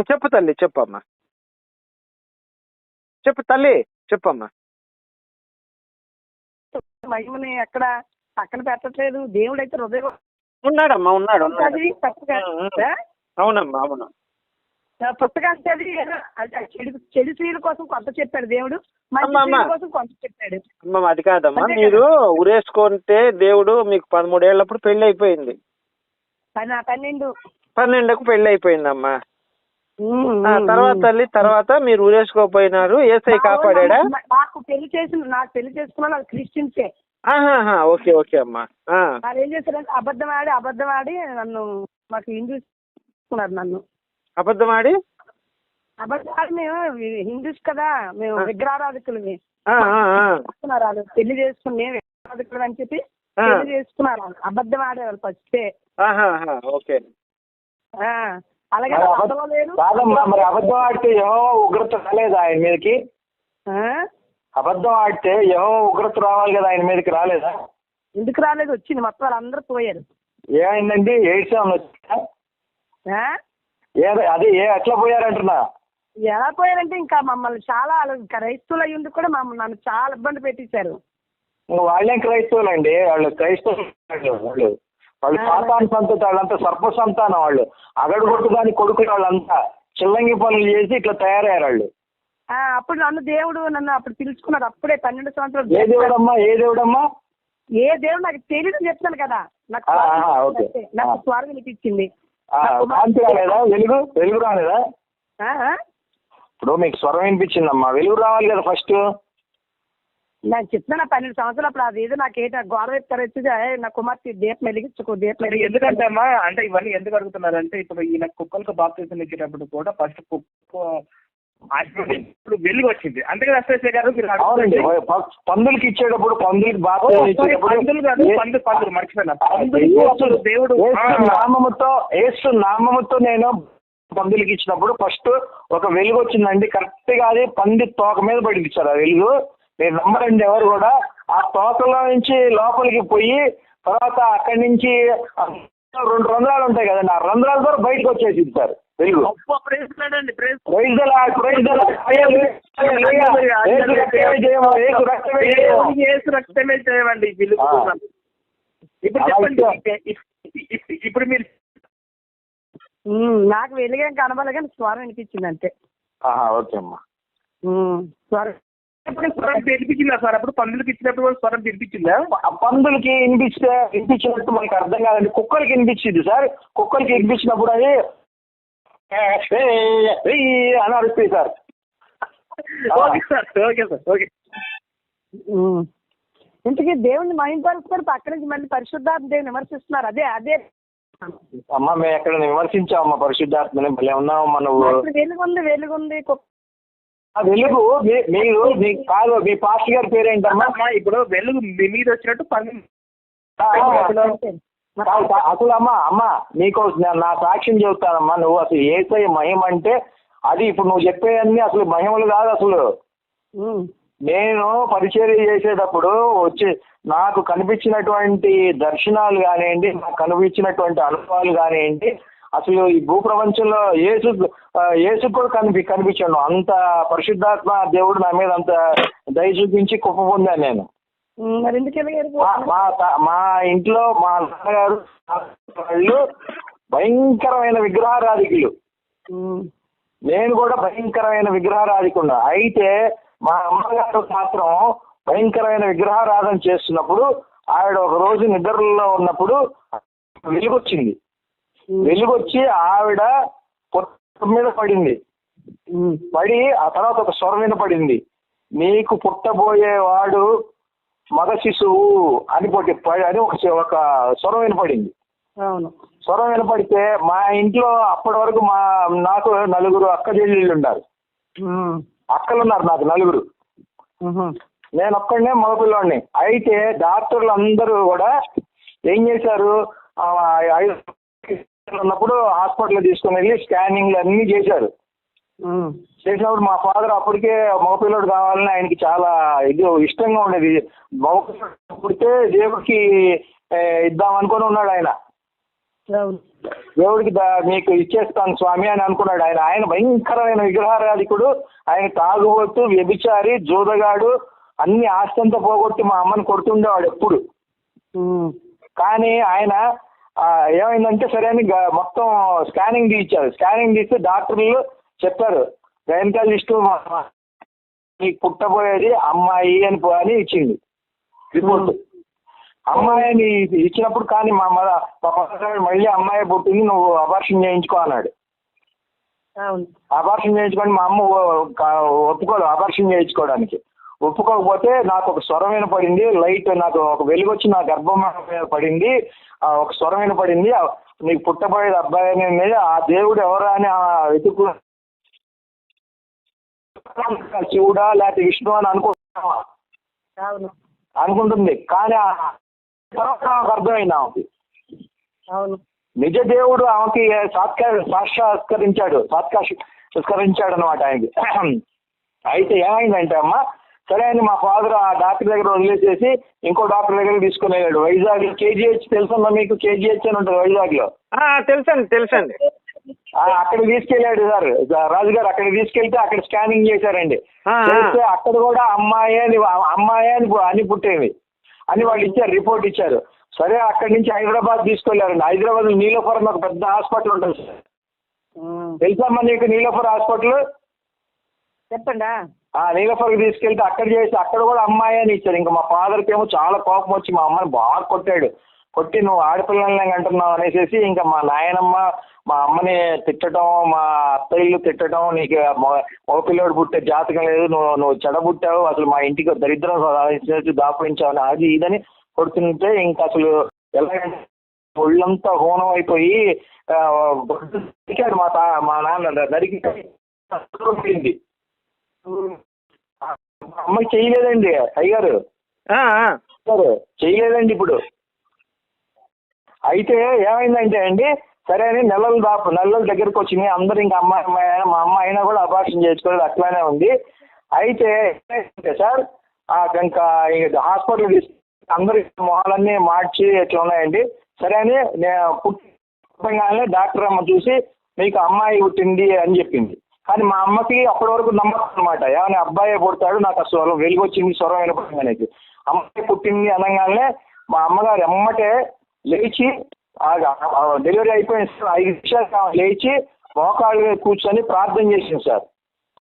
చెప్పు తల్లి చెప్పమ్మా. చెప్పు తల్లి చెప్పమ్మా. మహిమని ఎక్కడ పక్కన పెట్టట్లేదు. దేవుడు అయితే హృదయం ఉన్నాడమ్మా ఉన్నాడు? అవునమ్మా అవును. ఆ పుస్తకాన్ని చదివి చెడు చెడు స్త్రీల కోసం కొంత చెప్పాడు దేవుడు. కోసం కొంత చెప్పాడు. అమ్మా అది కాదమ్మా. మీరు ఉరేసుకుంటే దేవుడు మీకు పదమూడేళ్ళప్పుడు పెళ్ళి అయిపోయింది పని పన్నెండు. పన్నెండుకు పెళ్ళి అయిపోయిందమ్మా ఆ తర్వాత. తల్లి తర్వాత మీరు ఉరేసుకోపోయినారు ఏసై కాపాడా నాకు పెళ్ళి చేసిన నాకు పెళ్ళి చేసుకున్న వాళ్ళు క్రిస్టియన్సే. ఓకే ఓకే అమ్మా. వాళ్ళు ఏం చేశారంటే అబద్ధం ఆడి అబద్ధం ఆడి నన్ను మాకు హిందూస్ తీసుకున్నారు నన్ను. అబద్ధం ఆడి అబద్ధం ఆడి మేము హిందూస్ కదా మేము ఆ, చేసుకున్నారు వాళ్ళు పెళ్ళి చేసుకుని మేము విగ్రహారాధికులు అని చెప్పి. పెళ్ళి చేసుకున్నారు వాళ్ళు. అబద్ధం ఆడేవాళ్ళు ఫస్టే ఓకే. అలాగే కాదమ్మా మరి అబద్ధం ఆడితే యహో ఉగ్రత రాలేదు ఆయన మీదకి? అబద్ధం ఆడితే యహో ఉగ్రత రావాలి కదా ఆయన మీదకి రాలేదా? ఎందుకు రాలేదు? వచ్చింది. మొత్తం వాళ్ళందరూ పోయారు. ఏమైందండి? ఎయిడ్స్ వచ్చిందా? అదే ఏ ఎట్లా పోయారంటున్నా? ఎలా పోయారంటే ఇంకా మమ్మల్ని చాలా వాళ్ళు క్రైస్తవులు అయ్యి ఉండి కూడా మమ్మల్ని నన్ను చాలా ఇబ్బంది పెట్టించారు వాళ్ళేం క్రైస్తవులండి? వాళ్ళు క్రైస్తవులు వాళ్ళు సాతాన్ సంతతి వాళ్ళంతా సర్ప సంతానం వాళ్ళు. అగడు కొట్టుదాని కొడుకులు వాళ్ళంతా చిల్లంగి పనులు చేసి ఇట్లా తయారయ్యారు వాళ్ళు ఆ, అప్పుడు నన్ను దేవుడు నన్ను అప్పుడు పిలుచుకున్నాడు అప్పుడే పన్నెండు ఏ సంవత్సరాలు దేవుడమ్మా? ఏ దేవుడమ్మా? ఏ దేవుడు నాకు తెలియదు చెప్తాను కదా. నాకు. నాకు ఆ. స్వరం వినిపించింది ఆ, నాకు కాంతి రాలేదా? వెలుగు? వెలుగు రాలేదా? ఇప్పుడు మీకు స్వరం వినిపించిందమ్మా. వెలుగు రావాలి కదా ఫస్ట్. నేను చెప్తున్నా పన్నెండు సంవత్సరాలు అప్పుడు అదేదో నాకేట గోడ వైపు తరచి నా కుమార్తె దీపం వెలిగించుకో దీపం ఎందుకంటే అమ్మా అంటే ఇవన్నీ ఎందుకు అడుగుతున్నారంటే ఇప్పుడు ఈయన కుక్కలకు బాప్తీసం ఇచ్చేటప్పుడు కూడా ఫస్ట్ కుక్క ఇప్పుడు వెలుగు వచ్చింది అందుకే అశ్వేశ్వర గారు పందులకి ఇచ్చేటప్పుడు పందులకి పందులు కాదు పందు పందులు మర్చిపోయినా. పందులు దేవుడు నామముతో ఏసు నామముతో నేను పందులకి ఇచ్చినప్పుడు ఫస్ట్ ఒక వెలుగు వచ్చిందండి కరెక్ట్గా అది పంది తోక మీద పడింది సార్ ఆ వెలుగు. మీరు నమ్మరండి ఎవరు కూడా. ఆ తోకలో నుంచి లోపలికి పోయి తర్వాత అక్కడి నుంచి రెండు రంధ్రాలు ఉంటాయి కదండి ఆ రంధ్రాల ద్వారా బయటకు వచ్చేసింది సార్. రక్తమే చేయమండి. ఇప్పుడు చెప్పండి ఇప్పుడు మీరు నాకు వెలుగేం కనబడలే కానీ స్వరం వినిపించింది అంతే. ఓకే అమ్మా. స్వరం ఇప్పుడు స్వరం వినిపించిందా సార్? అప్పుడు పందులకు ఇచ్చినప్పుడు కూడా స్వరం వినిపించిందా పందులకి వినిపిస్తే వినిపించినట్టు మనకి అర్థం కాదండి. కుక్కలకి వినిపించింది సార్. కుక్కలకి వినిపించినప్పుడు అది అని అరుస్తాయి sir. Okay sir okay sir okay. ఇంతకీ దేవుణ్ణి మహింపరుస్తారు పక్క నుంచి మళ్ళీ పరిశుద్ధాత్మ దేవుని విమర్శిస్తున్నారు. అదే అదే. అమ్మ మేము ఎక్కడ విమర్శించామమ్మా పరిశుద్ధాత్మని? భలే ఉన్నావమ్మా నువ్వు. అప్పుడు వెలుగుంది వెలుగుంది కుక్క- ఆ వెలుగు మీ- మీరు మీ కాదు మీ పాస్టర్ గారి పేరేంటమ్మా అమ్మా ఇప్పుడు వెలుగు మీ మీద వచ్చినట్టు కాదు, అసలు అమ్మా అమ్మ నీకు నా- సాక్ష్యం చెబుతానమ్మా నువ్వు అసలు ఏసై మహిమ అంటే అది ఇప్పుడు నువ్వు చెప్పేవన్నీ అసలు మహిమలు కాదు అసలు. నేను పరిచర్య చేసేటప్పుడు వచ్చి నాకు కనిపించినటువంటి దర్శనాలు కానివ్వండి నాకు కనిపించినటువంటి అనుభవాలు కానివ్వండి అసలు ఈ భూప్రపంచంలో యేసు ఆ, యేసు కూడా కనిపి కనిపించాను అంత పరిశుద్ధాత్మ దేవుడు నా మీద అంత దయ చూపించి కుప్ప పొందాను నేను. మా మా త- మా ఇంట్లో మా నాన్నగారు వాళ్ళు భయంకరమైన విగ్రహారాధికులు. నేను కూడా భయంకరమైన విగ్రహారాధికున్నా అయితే మా అమ్మగారు మాత్రం భయంకరమైన విగ్రహారాధన చేస్తున్నప్పుడు ఆవిడ ఒక రోజు నిద్రలో ఉన్నప్పుడు వెలుగొచ్చింది. వెలుగొచ్చి ఆవిడ పొట్ట మీద పడింది. పడి ఆ తర్వాత ఒక స్వరం వినపడింది నీకు పుట్టబోయేవాడు మగ శిశువు అని పొట్టి పడి అని ఒక ఒక స్వరం వినపడింది స్వరం వినపడితే మా ఇంట్లో అప్పటి వరకు మా నాకు నలుగురు అక్క చెల్లెళ్ళు ఉన్నారు. అక్కలు ఉన్నారు నాకు నలుగురు. నేను ఒక్కడనే మగపిల్లోడిని అయితే డాక్టర్లు అందరూ కూడా ఏం చేశారు? ఐదు ఉన్నప్పుడు హాస్పిటల్ తీసుకుని వెళ్ళి స్కానింగ్లు అన్ని చేశారు. చేసినప్పుడు మా ఫాదర్ అప్పటికే మగపిల్లడు కావాలని ఆయనకి చాలా ఇది ఇష్టంగా ఉండేది. మగపిల్లడు పుడితే దేవుడికి ఇద్దాం అనుకొని ఉన్నాడు ఆయన. దేవుడికి మీకు ఇచ్చేస్తాను స్వామి అని అనుకున్నాడు ఆయన. ఆయన భయంకరమైన విగ్రహారాధికుడు. ఆయన తాగుబోతు వ్యభిచారి జూదగాడు అన్ని ఆస్తంతా పోగొట్టి మా అమ్మని కొడుతుండేవాడు ఎప్పుడు. కానీ ఆయన ఏమైందంటే సరే అని మొత్తం స్కానింగ్ తీయించారు. స్కానింగ్ తీస్తే డాక్టర్లు చెప్పారు గైనకాలజిస్ట్ నీకు పుట్టబోయేది అమ్మాయి అని అని ఇచ్చింది. రిపోర్ట్. అమ్మాయి అని ఇచ్చినప్పుడు కానీ మా మళ్ళీ అమ్మాయి పుట్టింది నువ్వు అబార్షన్ చేయించుకో అన్నాడు. అబార్షన్ చేయించుకొని మా అమ్మ ఒప్పుకోదు అబార్షన్ చేయించుకోవడానికి. ఒప్పుకోకపోతే నాకు ఒక స్వరం వినపడింది లైట్ నాకు ఒక వెలుగు వచ్చి నా గర్భం మీద పడింది ఆ ఒక స్వరం వినపడింది నీకు పుట్టబోయేది అబ్బాయి అని ఉన్నది. ఆ దేవుడు ఎవరా అని ఆ వెతుకు శివుడా లేకపోతే విష్ణు అని అనుకుంటున్నావా? అనుకుంటుంది. కానీ తర్వాత అర్థమైంది ఆమెకి. అవును. నిజ దేవుడు ఆమెకి సాక్షాత్కరించాడు సాత్కారించాడు అనమాట ఆయనకి. అయితే ఏమైందంటే అమ్మ సరే అని మా ఫాదర్ ఆ డాక్టర్ దగ్గర వదిలేసేసి ఇంకో డాక్టర్ దగ్గర తీసుకుని వెళ్ళాడు వైజాగ్ కేజీహెచ్ తెలుసుందా మీకు? కేజీహెచ్ అని ఉంటుంది వైజాగ్లో ఆ, తెలుసండి తెలుసండి. అక్కడ తీసుకెళ్ళాడు సార్. రాజు గారు అక్కడ తీసుకెళ్తే అక్కడ స్కానింగ్ చేశారండి. చేస్తే అక్కడ కూడా అమ్మాయి అని అమ్మాయి అని అని పుట్టేవి అని వాళ్ళు ఇచ్చారు రిపోర్ట్ ఇచ్చారు. సరే అక్కడి నుంచి హైదరాబాద్ తీసుకెళ్ళారండి. హైదరాబాద్ నీలోఫర్ ఒక పెద్ద హాస్పిటల్ ఉంటుంది సార్. ఉమ్. తెలుసమ్మా నీకు నీలోఫర్ హాస్పిటల్? చెప్పండా? ఆ నీలోఫర్కి తీసుకెళ్తే అక్కడ చేసి అక్కడ కూడా అమ్మాయి అని ఇచ్చారు ఇంకా మా ఫాదర్కి ఏమో చాలా కోపం వచ్చి మా అమ్మని బాగా కొట్టాడు. కొట్టి నువ్వు ఆడపిల్లల్ని అంటున్నావు అనేసి ఇంకా మా నాయనమ్మ మా అమ్మని తిట్టడం మా అత్తయ్యలు తిట్టడం నీకు మగ- మగపిల్లడు పుట్టే జాతకం లేదు నువ్వు నువ్వు చెడబుట్టావు అసలు మా ఇంటికి దరిద్రం చేసి దాపురించావు అని అది ఇదని కొడుతుంటే ఇంకా అసలు ఎలాగంటే ఒళ్ళంతా హోనం అయిపోయి మా మా నాన్న నరికి అమ్మాయి చేయలేదండి అయ్యారు చేయలేదండి ఇప్పుడు. అయితే ఏమైందంటే అండి సరే అని నెలలు దాపు నెలల దగ్గరకు వచ్చినాయి అందరూ ఇంకా అమ్మాయి అమ్మాయి అయినా మా అమ్మాయి అయినా కూడా అబార్షన్ చేసుకోలేదు అట్లానే ఉంది. అయితే సార్ ఆ ఇంకా హాస్పిటల్ అందరు మొహాలన్నీ మార్చి ఇట్లా ఉన్నాయండి సరే అని నేను పుట్టగానే డాక్టర్ అమ్మ చూసి మీకు అమ్మాయి పుట్టింది అని చెప్పింది. కానీ మా అమ్మకి అప్పటి వరకు నమ్మకం అనమాట ఏమైనా అబ్బాయి పుడతాడు నాకు అసలు స్వరం వెలుగు వచ్చింది స్వరం వినపడింది అనేది. అమ్మాయి పుట్టింది అనగానే మా అమ్మగారు ఎమ్మటే లేచి డెలివరీ అయిపోయిన సార్ ఐదు నిమిషాలు లేచి మోకాళ్ళు మీద కూర్చొని ప్రార్థన చేసింది సార్.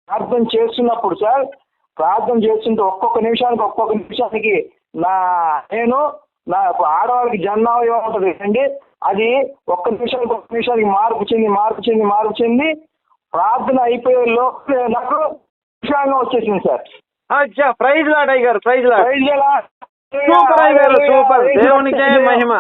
ప్రార్థన చేస్తున్నప్పుడు సార్ ప్రార్థన చేస్తుంటే ఒక్కొక్క నిమిషానికి ఒక్కొక్క నిమిషానికి నా నేను నా ఆడవాళ్ళకి జన్మావయవం ఉంటుంది అండి అది ఒక్క నిమిషానికి ఒక్క నిమిషానికి మార్పు చెంది మార్పు చెంది మార్పు చెంది ప్రార్థన అయిపోయే లోపు నాకు విషయంగా వచ్చేసింది సార్. అచ్చా ప్రైజ్ లాడ్ అయ్యారు praise Lord. Praise? Super super. దేవునికే మహిమ.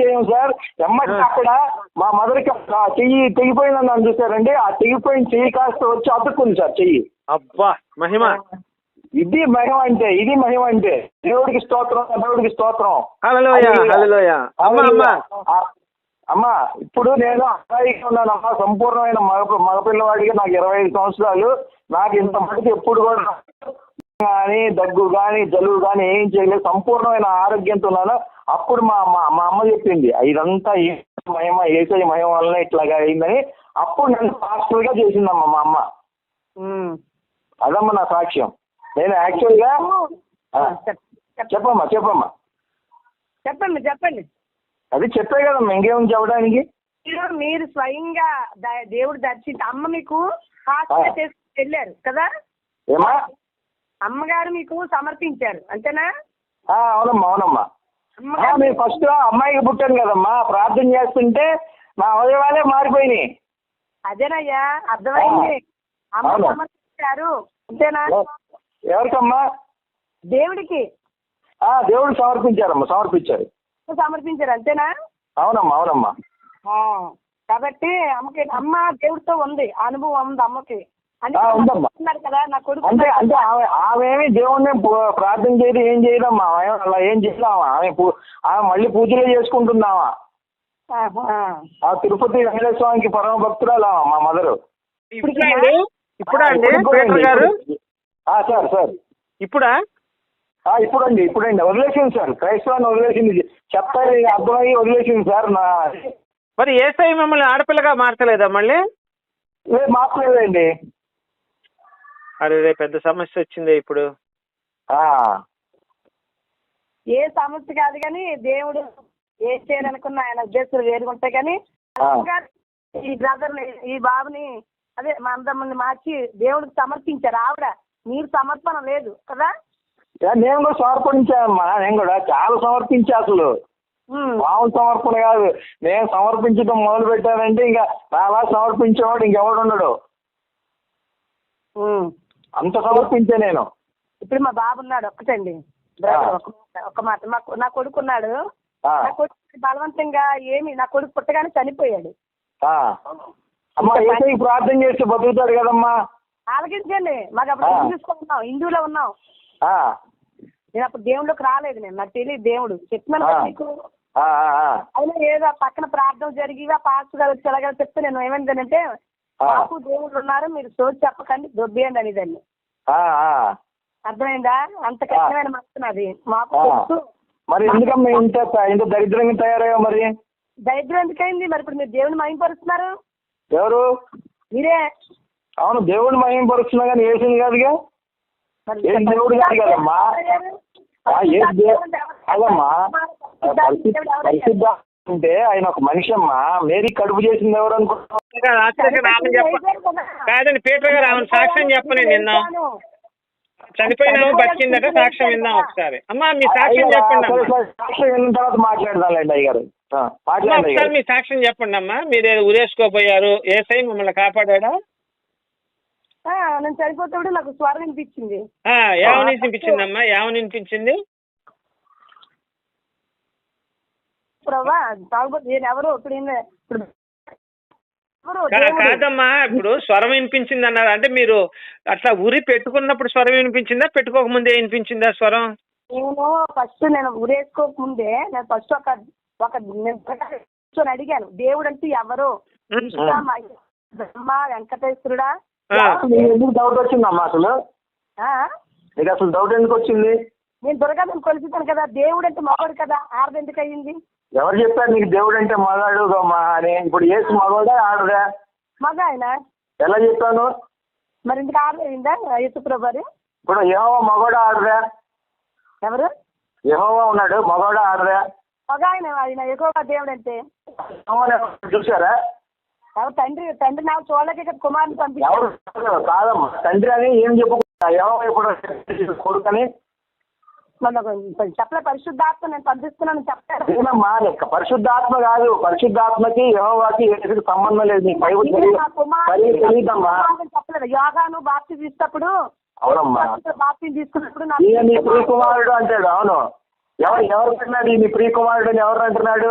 చేయం సార్? ఎమ్మటి. అక్కడ మా మదర్కి ఆ చెయ్యి తెగిపోయిందని అని చూసారండి ఆ తెగిపోయిన చెయ్యి కాస్త వచ్చి అతుక్కుంది సార్ చెయ్యి. అబ్బా మహిమ. ఇది మహిమ అంటే ఇది మహిమ అంటే. దేవుడికి స్తోత్రం దేవుడికి స్తోత్రం. హల్లెలూయా హల్లెలూయా. హల్లెలూయా. అమ్మ ఇప్పుడు నేను అబ్బాయిగా ఉన్నానమ్మా సంపూర్ణమైన మగ మగపిల్లవాడిగా నాకు ఇరవై ఐదు సంవత్సరాలు. నాకు ఇంత మటుకు ఎప్పుడు కూడా కానీ దగ్గు కానీ జలుబు కానీ ఏం చేయలేదు. సంపూర్ణమైన ఆరోగ్యంతో ఉన్నాను. అప్పుడు మా మా మా అమ్మ చెప్పింది ఇదంతా ఏ మహిమ ఏసై మహిమ వలన ఇట్లాగా అయిందని. అప్పుడు నన్ను హాస్టల్గా చేసిందమ్మా మా అమ్మ. అదమ్మా నా సాక్ష్యం. నేను యాక్చువల్గా చెప్పమ్మా చెప్పమ్మా. చెప్పండి చెప్పండి. అది చెప్పే కదమ్మా ఇంకేముంది చెప్పడానికి? మీరు మీరు స్వయంగా ద- దేవుడు దర్శించి అమ్మ మీకు హాస్పిటల్ చేసుకుని వెళ్ళారు కదా? ఏమా? అమ్మగారు మీకు సమర్పించారు అంతేనా? ఆ, అవునమ్మా అవునమ్మా. ఆ, అమ్మగారు నేను ఫస్ట్ అమ్మాయికి పుట్టాను కదమ్మా ప్రార్థన చేస్తుంటే నా అవయవాలే మారిపోయినాయి. అదేనయ్యా అర్థమైంది. అమ్మ అవును. సమర్పించారు అంతేనా? ఎవరికమ్మా? దేవుడికి. ఆ దేవుడు సమర్పించారమ్మా సమర్పించారు. సమర్పించారు అంతేనా? అవునమ్మా అవునమ్మా. ఆ, కాబట్టి అమ్మకి అమ్మ దేవుడితో ఉంది ఆ అనుభవం ఉంది అమ్మకి. అంటే ఆ, ఉందమ్మా. ఉన్నారు కదా నా కొడుకు అంటే ఆమె ఆమె ఏమి దేవుడిని పూ- ప్రార్థన చేయదు ఏం చేయదమ్మా ఆమె అలా ఏం చేయదామా ఆమె ఆమె మళ్ళీ పూజలే చేసుకుంటున్నావా. ఆ తిరుపతి వెంకటేశ్వర స్వామికి పరమ భక్తురాలు మా మదరు. ఇప్పుడా అండి? Sir sir. ఇప్పుడా? ఇప్పుడండి ఇప్పుడండి. వదిలేసింది సార్. క్రైస్తవాన్ని వదిలేసింది. చెప్తారు అర్థమయ్యి వదిలేసింది సార్. నా మరి ఏసై మిమ్మల్ని ఆడపిల్లగా మార్చలేదా మళ్ళీ? లేదు మాట్లాడలేదండి అరే రే పెద్ద సమస్య వచ్చింది ఇప్పుడు. ఆ, ఏ సమస్య కాదు కానీ దేవుడు ఏం చేయాలనుకున్న ఆయన ఉద్దేశాలు వేరుగా ఉంటాయి కానీ. ఈ బ్రదర్ ఈ బాబుని అదే మా అందమ్మని మార్చి దేవుడికి సమర్పించారు. ఆవిడ మీరు సమర్పణ లేదు కదా? నేను కూడా సమర్పించానమ్మా నేను కూడా చాలా సమర్పించా అసలు. మామూలు సమర్పణ కాదు. నేను సమర్పించడం మొదలు పెట్టానంటే ఇంకా నాలా సమర్పించేవాడు ఇంకెవడు ఉండడు. అంత సమర్పించా నేను. ఇప్పుడు మా బాబు ఉన్నాడు ఒక్కటండి. ఒక మాట నా కొడుకు ఉన్నాడు ఆ, నా కొడుకు బలవంతంగా ఏమి నా కొడుకు పుట్టగానే చనిపోయాడు. ఆ. అమ్మా ఏసై ప్రార్థన చేస్తే బతుకుతాడు కదమ్మా. ఆలకించండి. మాకు అప్పుడు హిందువులో ఉన్నాం. ఆ, నేను అప్పుడు దేవుళ్ళకి రాలేదు నేను. నాకు తెలియదు దేవుడు. ఆ. అయినా ఏదో పక్కన ప్రార్థన జరిగి ఆ పాస్టర్ గారు వచ్చి ఎలాగో చెప్తే నేను ఏమైందనంటే. మాకు దేవుళ్ళు ఉన్నారు మీరు సోచి చెప్పకండి దొబ్బేయండి అనేదాన్ని. అర్థమైందా? అంత కష్టమైన మనసు నాది మాకు. తెలుసు. మరి ఎందుకమ్మా ఇంత ఇంత దరిద్రంగా తయారయ్యావు మరి? దరిద్రం ఎందుకైంది? మరి ఇప్పుడు మీరు దేవుని మహింపరుస్తున్నారు? ఎవరు? మీరే. అవును దేవుడు మహిమ పరుస్తున్నా కానీ ఏసింది కాదుగా? ఏం దేవుడు కాదు కదమ్మా? ఆ, ఏ దే- కాదమ్మా? పరిశుద్ధ పరిశుద్ధ అంటే ఆయన ఒక మనిషి అమ్మా మేరీ కడుపు చేసింది ఎవరు రామని చెప్ప కాదండి పీటర్ గారు ఆమె సాక్ష్యం చెప్పని నిన్న చనిపోయినాము బతికిందట సాక్ష్యం విందాం ఒకసారి. అమ్మా మీ సాక్ష్యం చెప్పండి సాక్ష్యం విన్న తర్వాత మాట్లాడండి ఒకసారి అయ్యారు మీ సాక్ష్యం చెప్పండి అమ్మా. మీరు ఏదో ఉరేసుకోపోయారు. ఏసై మిమ్మల్ని కాపాడా నేను చనిపోతే నాకు స్వరం వినిపించింది. ఆ, ఏమని వినిపించిందమ్మా? ఏమని వినిపించింది? ప్రభా తాగుబోతు నేను ఎవరు ఇప్పుడు ఇప్పుడు. కాదమ్మా ఇప్పుడు స్వరం వినిపించింది అన్నారు అంటే మీరు అట్లా ఉరి పెట్టుకున్నప్పుడు స్వరం వినిపించిందా? పెట్టుకోక ముందే వినిపించిందా స్వరం? నేను ఫస్ట్ నేను ఉరేసుకోక ముందే నేను ఫస్ట్ ఒక ఒక నేను అడిగాను దేవుడు అంటే ఎవరు బ్రహ్మ వెంకటేశ్వరుడా? ఆ. నీకు ఎందుకు డౌట్ వచ్చిందమ్మా అసలు? ఆ? నీకు అసలు డౌట్ ఎందుకు వచ్చింది? నేను దుర్గాదని కొలుచుతాను కదా దేవుడు అంటే మగవాడు కదా ఆడది ఎందుకు అయ్యింది? ఎవరు చెప్పారు నీకు దేవుడు అంటే మగాడు అమ్మా అని? ఇప్పుడు ఏసు మగవాడా ఆడదా? మగ ఆయన ఎలా చెప్పాను? మరి ఇందుకు ఆడలేదా యేసుప్రభు ఇప్పుడు యహోవా మగవాడా ఆడదా? ఎవరు? యహోవా ఉన్నాడు మగవాడా ఆడదా? మగ ఆయన ఆయన ఎక్కువ దేవుడు అంటే చూసారా తండ్రి తండ్రి నాకు చూడలేక ఇక్కడ కుమారుని ఎవరు కాదమ్మా? తండ్రి అని ఏం చెప్పు యహోవా ఇప్పుడు కొడుకని. చెప్పలే పరిశుద్ధాత్మ నేను పంపిస్తున్నాను చెప్పారు ఏమమ్మా? నీకు పరిశుద్ధాత్మ కాదు. పరిశుద్ధాత్మకి యహోవాకి ఏసుకి సంబంధం లేదు. నీకు బైబుల్ కుమారుడు తెలియదమ్మా. కుమారుడు చెప్పలేదు? యోగాను బాప్తి తీసినప్పుడు అవునమ్మా. బాప్తి తీసుకున్నప్పుడు నా ఈయన నీ ప్రియకుమారుడు అంటాడు. అవును. ఎవరు ఎవరు అంటున్నాడు? ఈ నీ ప్రియకుమారుడు అని ఎవరు అంటున్నాడు?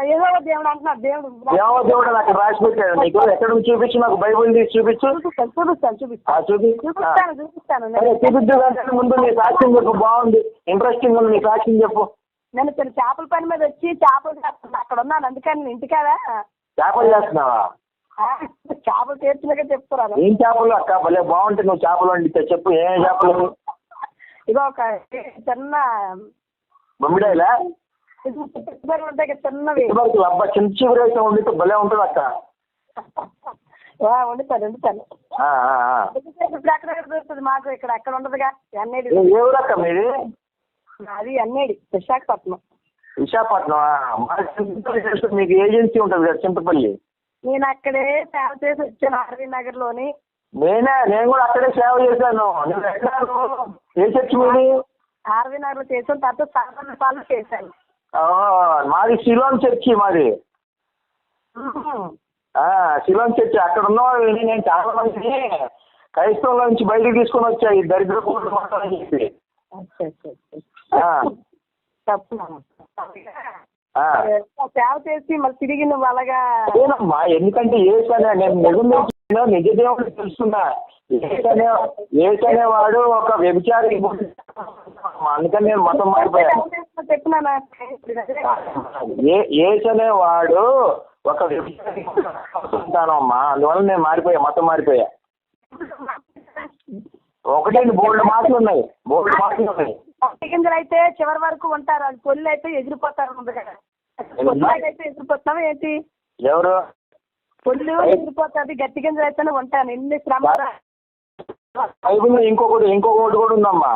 దేవుడు అంటున్నాడు దేవుడు. యహోవా దేవుడు నాకు రాసి పెట్టాడు నీకు ఎక్కడ చూపించు నాకు బైబుల్ తీసి చూపించు. చూపిస్తాను చూపిస్తాను చూపిస్తాను. చూపిద్దు ముందు నీ సాక్ష్యం చెప్పు బాగుంది. ఇంట్రెస్టింగ్ ఉంది నీ సాక్ష్యం చెప్పు. నేను ఇక్కడ చేపల పని మీద వచ్చి చేపలు. అక్కడ ఉన్నాను అందుకని నేను ఇంటికాడా చేపలు చేస్తున్నావా? చేపలు తీర్చినాక చెప్తున్నాను. ఏం చేపలు అక్క? భలే బాగుంటుంది నువ్వు చేపలు వండితే చెప్పు ఏం చేపలు? ఇగో ఒక చిన్న బొమ్మిడాయిలా? ఇది పెట్టుబడులు ఉంటాయి కదా చిన్నవి అబ్బా చిన్న వండితే భలే ఉంటుంది అక్క. వండుతాను. ఇప్పుడు దొరుకుతుంది మాకు ఇక్కడ? ఎక్కడ ఉండదుగా? ఏ- ఊరక్క మీది? అది ఎన్నేడి విశాఖపట్నం. విశాఖపట్నం మీకు ఏజెన్సీ ఉంటుంది కదా చింతపల్లి నేను అక్కడే సేవ చేసి వచ్చాను ఆర్వీ నగర్లోని నేనే నేను కూడా అక్కడే సేవ చేశాను? ఏ చర్చి మీది? ఆర్వీ నగర్లో చేసిన తర్వాత సాధారణ పాలన చేశాను. మాది శిలోన్ చర్చి మాది. శిలోన్ చర్చి. అక్కడ ఉన్న వాళ్ళని నేను చాలా మందిని క్రైస్తవుల నుంచి బయటకు తీసుకొని వచ్చా ఈ దరిద్ర అని చెప్పి. సేవ చేసి మళ్ళీ తిరిగి నువ్వు అలాగా ఎందుకంటే ఏసనే నేను నిజం తెలుసుకున్నా, నిజ ఏసనే ఏసనే వాడు ఒక వ్యభిచారి అందుకని నేను మతం మారిపోయా చెప్పినానా ఏ ఏసనే వాడు ఒక వ్యభిచారి ఉంటానమ్మా అందువల్ల నేను మారిపోయా మతం మారిపోయా. ఒకటే బోల్డ్ మాటలు ఉన్నాయి. బోల్డ్ మాటలు ఉన్నాయి. గింజలు అయితే చివరి వరకు ఉంటారు. అది పొల్లు అయితే ఎగిరిపోతారు అయితే ఎగిరిపోతావా ఏంటి? ఎవరు? పొల్లు ఎగిరిపోతుంది గట్టి గింజలు అయితేనే ఉంటాను. ఎన్ని శ్రమ బైబిల్లో ఇంకొకటి ఇంకొకటి కూడా ఉందమ్మా.